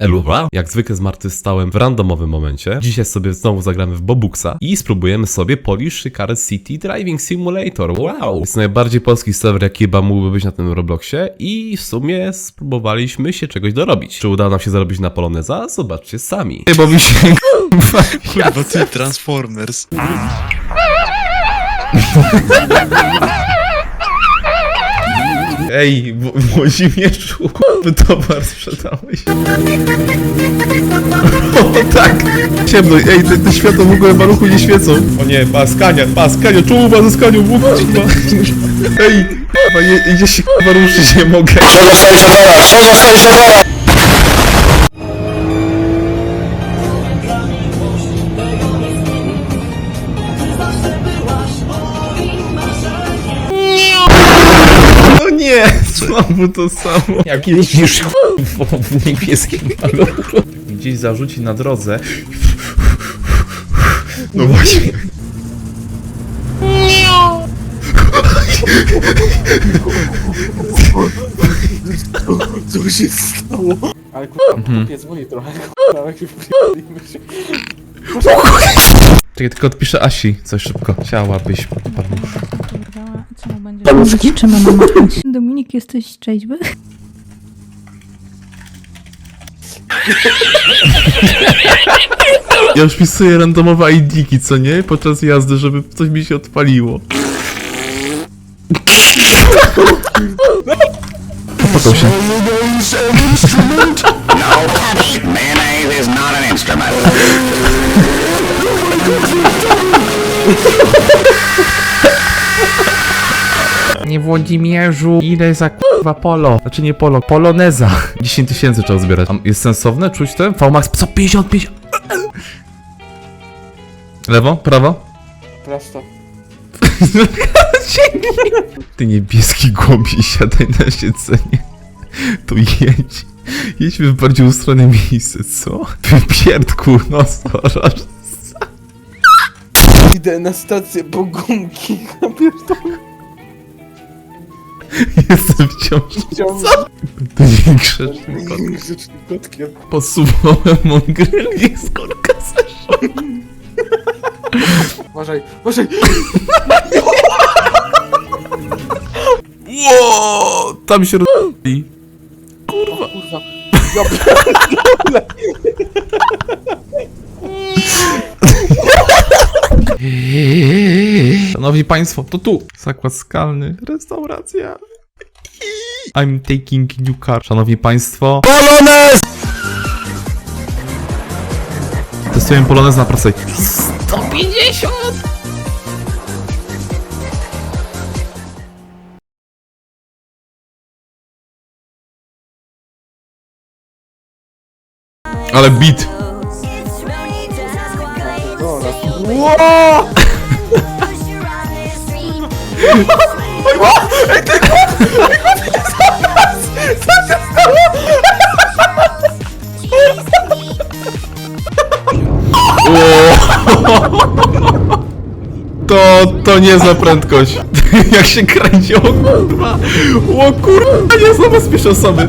Elura. Jak zwykle zmartwychwstałem w randomowym momencie. Dzisiaj sobie znowu zagramy w Bobuxa i spróbujemy sobie Polish Car City Driving Simulator. Wow! Jest najbardziej polski serwer, jaki chyba mógłby być na tym Robloxie i w sumie spróbowaliśmy się czegoś dorobić. Czy uda nam się zarobić na Poloneza? Zobaczcie sami. Bo mi się... Kurwa, ty Transformers. Ej, w- Włodzimierzu, towar sprzedałeś. O tak! Ciemno, ej, te, te światła w ogóle maluchu nie świecą. O nie, pas, kania, pas, kanio, czuwa ze skanią, buba, Ej, nie, idzie się chyba ruszyć, nie mogę. No znowu to samo. Jak jeździsz w niebieskim maluchu. Gdzieś zarzuci na drodze. No właśnie. Co się stało? Ale kurwa, kupiec mój trochę, kurwa, jak się wpierdolimy się. Czekaj, tylko odpiszę Asi coś szybko. Chciałabyś palusz. Czy machać? Dominik, jesteś trzeźwy? Ja już pisuję randomowe ID-ki, co nie? Podczas jazdy, żeby coś mi się odpaliło. Popakał się. Mayonnaise is not an instrument. Nie Włodzimierzu, ile za kurwa polo? Znaczy nie polo, poloneza. 10 tysięcy trzeba zbierać. A Jest sensowne? Czuć to? VMAX, co? 55? Lewo? Prawo? Prosto. Ty niebieski głąbi, siadaj na siedzenie. Tu jedź. Jedźmy w bardziej ustronne miejsce, co? Wypierdku, no starasz. Idę na stację po gumki, ja pierdolę. Jestem wciąż Chciałbym to niegrzeczny kot. być grzecznym kotkiem. Posuwałem mon grill i skorka zeszła. Uważaj, uważaj! Ło, tam się rozbi. Kurwa. Ja pierdolę. Szanowni Państwo, to tu. Zakład skalny, restauracja. I'm taking new car. Szanowni Państwo. Polonez! Testujemy polonez na prostej. 150! Ale beat. To, to nie za prędkość. Jak się kręci, o kurwa. O kurwa, nie są bezpieczne osoby.